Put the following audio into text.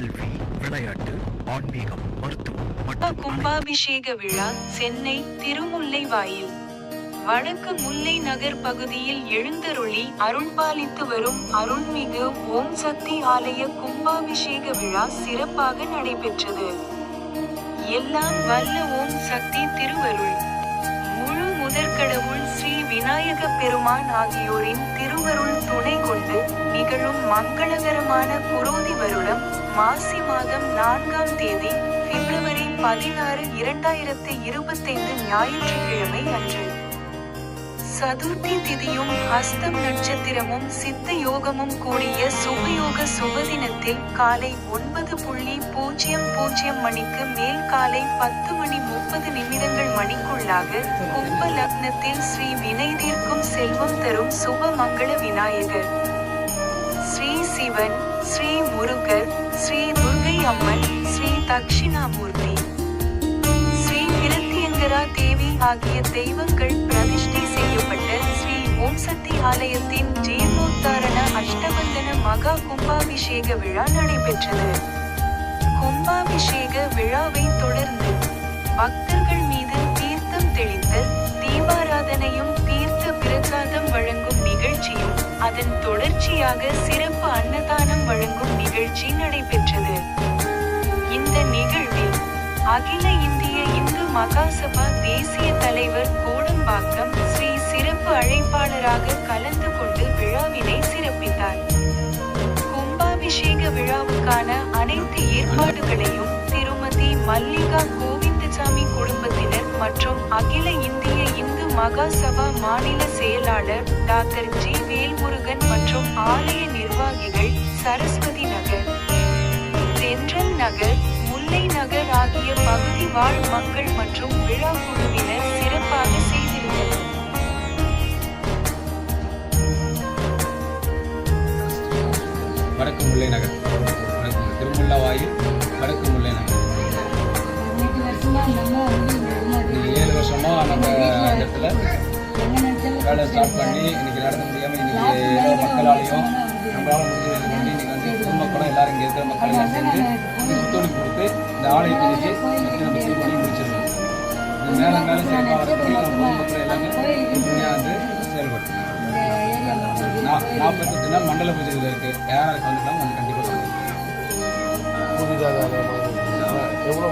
கல்வி விளையாட்டு ஆன்மீகம் மருத்துவம் மற்றும் கும்பாபிஷேக விழா சென்னை திருமுல்லைவாயில் வடக்கு முல்லை நகர் பகுதியில் எழுந்தருளி அருள்பாலித்து வரும் அருள்மிகு ஓம் சக்தி ஆலய கும்பாபிஷேக விழா சிறப்பாக நடைபெற்றது. எல்லாம் வல்ல ஓம் சக்தி திருவருள். முழு முதற்கடவுள் ஸ்ரீ விநாயக பெருமான் ஆகியோரின் திருவருள் துணை கொண்டு நிகழும் மங்களகரமான குரோதி வருடம் மாசி மாதம் நான்காம் தேதி பிப்ரவரி பதினாறு இரண்டாயிரத்தி இருபத்தைந்து ஞாயிற்றுக்கிழமை அன்று. சதுர்த்தி திதியும் ஹஸ்தம் நட்சத்திரமும் சித்த யோகமும் கூடிய சுபயோக சுபதினத்தில் காலை ஒன்பது புள்ளி பூஜ்ஜியம் பூஜ்ஜியம் மணிக்கு மேல் காலை பத்து மணி முப்பது நிமிடங்கள் மணிக்குள்ளாக கும்ப லக்னத்தில் ஸ்ரீ வினை தீர்க்கும் செல்வம் தரும் சுப மங்கள விநாயகர். ஸ்ரீ சிவன் ஸ்ரீ முருகர் ஸ்ரீ துர்கை அம்மன் ஸ்ரீ தக்ஷிணாமூர்த்தி. ஸ்ரீ கிருத்தியங்கரா தேவி ஆகிய தெய்வங்கள் பிரதிஷ்டை செய்யப்பட்ட ஸ்ரீ ஓம் சக்தி ஆலயத்தின் ஜீர்ணோத்தாரண அஷ்டபந்தன மகா கும்பாபிஷேக விழா நடைபெற்றது. கும்பாபிஷேக விழாவை தொடர்ந்து பக்தர்கள் மீது தீர்த்தம் தெளித்து தீபாராதனையும் தீர்த்த பிரசாதம் வழங்கும் நிகழ்ச்சியும் அதன் தொடர்ச்சியாக சிறப்பு அன்னதானம் வழங்கும் நிகழ்ச்சி நடை அகில இந்திய இந்து மகாசபா தேசிய தலைவர் கோடம்பாக்கம் ஸ்ரீ சிறப்பு அழைப்பாளராக கலந்து கொண்டு விழாவினை சிறப்பித்தார். கும்பாபிஷேக விழாவுக்கான அனைத்து ஏற்பாடுகளையும் திருமதி மல்லிகா கோவிந்தசாமி குடும்பத்தினர் மற்றும் அகில இந்திய இந்து மகாசபா மாநில செயலாளர் டாக்டர் ஜி. வேல்முருகன் மற்றும் ஆலய நிர்வாகிகள் சரஸ்வதி நகர் தென்றல் நகர் முல்லை நகர் ஆகிய பகுதி வாழ் மக்கள் மற்றும் விழா குழுவினர் சிறப்பாக செய்திருந்தனர். வடக்கு முல்லை நகர். வடக்கு முல்லை. திருமுல்லாவாயில் வடக்கு முல்லை நகர். ஏழு வருஷமா நம்ம இடத்துல வேலை ஸ்டார்ட் பண்ணி இன்னைக்கு நடத்த முடியாம இன்னைக்கு ஏதோ மக்களாலையும் நம்மளால முடிஞ்சது பண்ணி இன்னைக்கு வந்து பொதுமக்களும் எல்லாரும் இங்க இருக்கிற மக்கள் எல்லாம் சேர்ந்து எடுத்து இந்த ஆலயத்தை வச்சு எடுத்து நம்ம சீர் பண்ணி முடிச்சிருக்கோம் இது மேலே மேலே சிறப்பாக வரக்கூடிய நம்ம பொதுமக்கள் எல்லாமே ஒற்றுமையாக வந்து செயல்படும் நாற்பத்தெட்டு மண்டல பூஜைகள் இருக்குது யாராருக்கு வந்துட்டாலும் வந்து கண்டிப்பாக எவ்வளோ